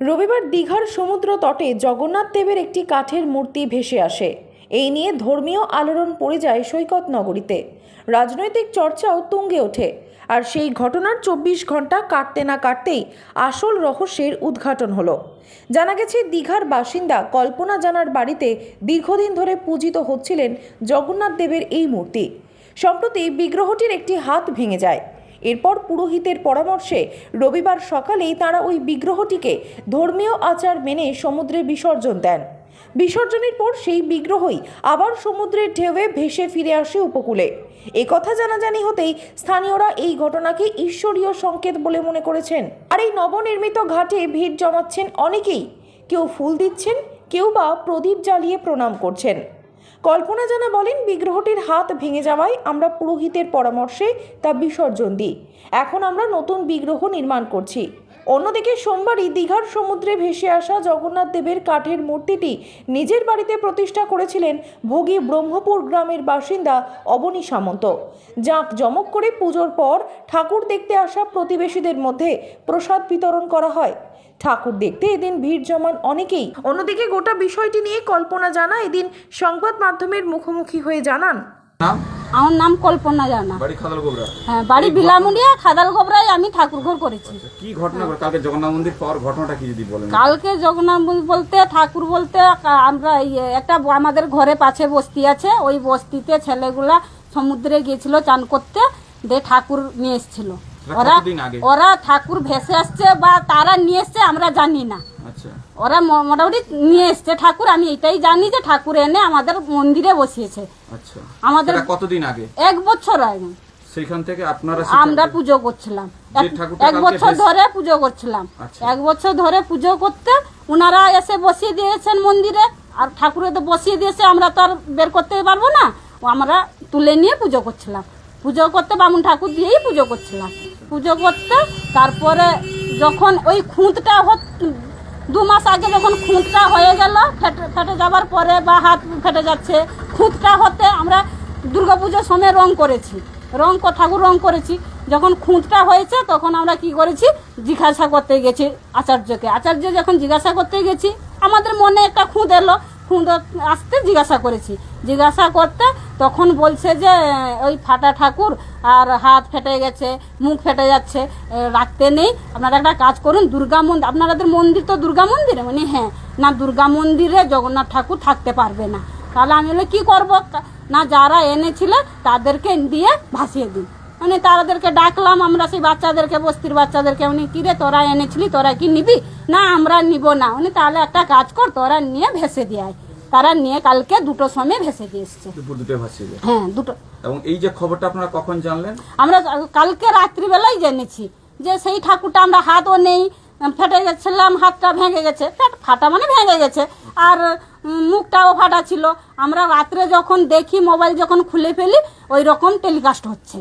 রবিবার দীঘার সমুদ্র তটে জগন্নাথ দেবের একটি কাঠের মূর্তি ভেসে আসে। এই নিয়ে ধর্মীয় আলোড়ন পড়ে যায় সৈকত নগরীতে। রাজনৈতিক চর্চাও তুঙ্গে ওঠে। আর সেই ঘটনার চব্বিশ ঘণ্টা কাটতে না কাটতেই আসল রহস্যের উদ্ঘাটন হলো। জানা গেছে, দীঘার বাসিন্দা কল্পনা জানার বাড়িতে দীর্ঘদিন ধরে পূজিত হচ্ছিলেন জগন্নাথ দেবের এই মূর্তি। সম্প্রতি বিগ্রহটির একটি হাত ভেঙে যায়। এরপর পুরোহিতের পরামর্শে রবিবার সকালেই তারা ওই বিগ্রহটিকে ধর্মীয় আচার মেনে সমুদ্রে বিসর্জন দেন। বিসর্জনের পর সেই বিগ্রহই আবার সমুদ্রের ঢেউয়ে ভেসে ফিরে আসে উপকূলে। একথা জানাজানি হতেই স্থানীয়রা এই ঘটনাকে ঈশ্বরীয় সংকেত বলে মনে করেছেন। আর এই নবনির্মিত ঘাটে ভিড় জমাচ্ছেন অনেকেই। কেউ ফুল দিচ্ছেন, কেউ বা প্রদীপ জ্বালিয়ে প্রণাম করছেন। কল্পনা জানা বলেন, বিগ্রহটির হাত ভেঙে যাওয়ায় আমরা পুরোহিতের পরামর্শে তা বিসর্জন দিই। এখন আমরা নতুন বিগ্রহ নির্মাণ করছি। অন্যদিকে সোমবারই দীঘার সমুদ্রে ভেসে আসা জগন্নাথ দেবের কাঠের মূর্তিটি নিজের বাড়িতে প্রতিষ্ঠা করেছিলেন ভোগী ব্রহ্মপুর গ্রামের বাসিন্দা অবনী সামন্ত। জাঁক জমক করে পুজোর পর ঠাকুর দেখতে আসা প্রতিবেশীদের মধ্যে প্রসাদ বিতরণ করা হয়। ঠাকুর দেখতে এদিন ভিড় জমান অনেকেই। অন্যদিকে গোটা বিষয়টি নিয়ে কল্পনা জানা এদিন সংবাদ মাধ্যমের মুখোমুখি হয়ে জানান। আমার নাম কল্পনা জানা। বাড়ি খাদাল হ্যাঁ বাড়ি বিলামুড়িয়া খাদাল গোবরায় আমি ঠাকুর ঘর করেছি। কি ঘটনা কালকে জগন্নাথ মন্দির পাওয়ার ঘটনাটা কি যদি বলেন? কালকে জগন্নাথ মন্দির বলতে ঠাকুর বলতে আমরা ইয়ে একটা আমাদের ঘরে পাশে বস্তি আছে। ওই বস্তিতে ছেলেগুলা সমুদ্রে গিয়েছিল চান করতে দিয়ে ঠাকুর নিয়ে এসেছিল। ওরা ওরা ঠাকুর ভেসে আসছে বা তারা নিয়ে এসছে আমরা জানি না। আচ্ছা। ওরা মোটামুটি নিয়ে এসছে ঠাকুর আমি এটাই জানি যে ঠাকুর এনে আমাদের মন্দিরে বসিয়েছে। আচ্ছা। আমাদের কতদিন আগে? এক বছর আগে। সেইখান থেকে আপনারা আমরা পুজো করছিলাম। এক- বছর ধরে পুজো করছিলাম। আচ্ছা। এক বছর ধরে পুজো করতে ওনারা এসে বসিয়ে দিয়েছেন মন্দিরে আর ঠাকুরে তো বসিয়ে দিয়েছে আমরা তো আর বের করতে পারব না। ও আমরা তুলে নিয়ে পুজো করছিলাম। পুজো করতে বামুন ঠাকুর দিয়েই পুজো করছিলাম। পুজো করতে, তারপরে যখন ওই খুঁতটা হত- দু মাস আগে যখন খুঁতটা হয়ে গেল, ফেটে ফেটে যাবার পরে বা হাত ফেটে যাচ্ছে, খুঁতটা হতে আমরা দুর্গাপুজোর সময় রং করেছি। রং ঠাকুর রং করেছি। যখন খুঁতটা হয়েছে, তখন আমরা কি করেছি? জিজ্ঞাসা করতে গেছি আচার্যকে। আচার্য যখন জিজ্ঞাসা করতে গেছি, আমাদের মনে একটা খুঁত এলো খুঁত আসতে জিজ্ঞাসা করেছি। জিজ্ঞাসা করতে তখন বলছে যে, ওই ফাটা ঠাকুর আর হাত ফেটে গেছে, মুখ ফেটে যাচ্ছে রাখতে নেই। আপনারা একটা কাজ করুন, দুর্গা মন্দির, আপনাদের মন্দির তো দুর্গা মন্দিরে? মানে হ্যাঁ। না, দুর্গা মন্দিরে জগন্নাথ ঠাকুর থাকতে পারবে না। তাহলে আমি বলে, কী করব? না, যারা এনেছিল তাদেরকে দিয়ে ভাসিয়ে দিই মানে তাদেরকে ডাকলাম আমরা সেই বাচ্চাদেরকে বস্তির বাচ্চাদেরকে উনি কিরে তোরা এনেছিলি তোরা কি নিবি? না আমরা নিব না। উনি তাহলে একটা কাজ কর তোরা নিয়ে ভেসে দিয়ে তারা নিয়ে কালকে দুটো সময় ভেসে দিয়ে এসছে। হ্যাঁ দুটো। এবং এই যে খবরটা আপনারা কখন জানলেন? আমরা কালকে রাত্রিবেলাই জেনেছি যে সেই ঠাকুরটা আমরা হাতও নেই ফেটে গেছিলাম হাতটা ভেঙে গেছে ফাটা মানে ভেঙে গেছে। আর মুখটাও ফাটা ছিল। আমরা রাত্রে যখন দেখি মোবাইল যখন খুলে ফেলি ওই রকম টেলিকাস্ট হচ্ছে।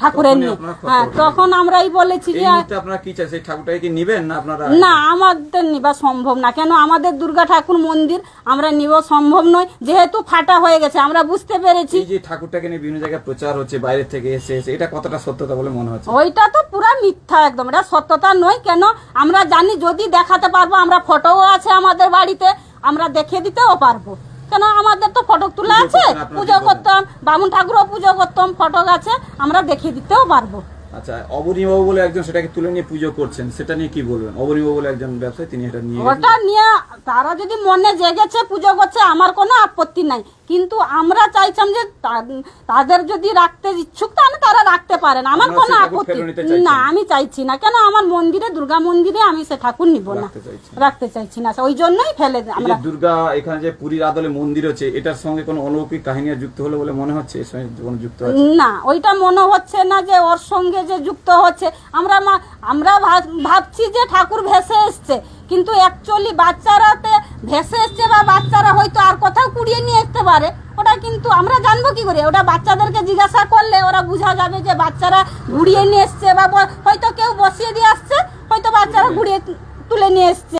ঠাকুরের নিয়ে। হ্যাঁ তখন আমরাই বলেছি যে আপনারা কি চাই সেই ঠাকুরটাকে নিবেন না আপনারা? না আমাদের নিবা সম্ভব না। কেন? আমাদের দুর্গা ঠাকুর মন্দির আমরা নিব সম্ভব নয়। যেহেতু ফাটা হয়ে গেছে আমরা বুঝতে পেরেছি। যে ঠাকুরটাকে নিয়ে বিভিন্ন জায়গায় প্রচার হচ্ছে বাইরে থেকে এসে এসে এটা কতটা সত্যতা বলে মনে হচ্ছে? ওইটা তো পুরা মিথ্যা একদম। এটা সত্যতা নয়। কেন? আমরা জানি যদি দেখাতে পারব আমরা ফটোও আছে আমাদের বাড়িতে আমরা দেখে দিতেও পারব। কেন আমাদের তো ফটক তোলা আছে? পুজো করতাম বামুন ঠাকুরও পুজো করতাম ফটক আছে আমরা দেখিয়ে দিতেও পারব। আচ্ছা অবনীবাবু বলে একজন সেটাকে তুলে নিয়ে পুজো করছেন সেটা নিয়ে কি বলবেন? অবনীবাবু বলে একজন ব্যবসায়ী তিনি এটা নিয়ে ওটা নিয়ে তারা যদি মনে জেগেছে পুজো করছে আমার কোনো আপত্তি নাই। কিন্তু আমরা চাইছিলাম যে তাদের যদি রাখতে ইচ্ছুক তাহলে তারা রাখতে পারেন। আমার কোনো আপত্তি না আমি চাইছি না। কেন আমার মন্দিরে দুর্গা মন্দিরে আমি সে ঠাকুর নিব না। রাখতে চাইছি না। ওই জন্যই ফেলে আমরা দুর্গা এখানে যে পুরীর আদলে মন্দির হচ্ছে এটার সঙ্গে কোনো অলৌকিক কাহিনী যুক্ত হলো বলে মনে হচ্ছে? এর সঙ্গে যুক্ত আছে? না ওইটা মনে হচ্ছে না যে ওর সঙ্গে যে যুক্ত হচ্ছে। আমরা আমরা ভাব- ভাবছি যে ঠাকুর ভেসে এসছে। কিন্তু অ্যাকচুয়ালি বাচ্চারাতে ভেসে এসছে বা বাচ্চারা হয়তো আর কোথাও কুড়িয়ে নিয়ে আসতে পারে, ওটা কিন্তু আমরা জানব কি করে? ওটা বাচ্চাদেরকে জিজ্ঞাসা করলে ওরা বোঝা যাবে যে বাচ্চারা ঘুরিয়ে নিয়ে এসছে বা হয়তো কেউ বসিয়ে দিয়ে আসছে, হয়তো বাচ্চারা ঘুরিয়ে তুলে নিয়ে এসছে।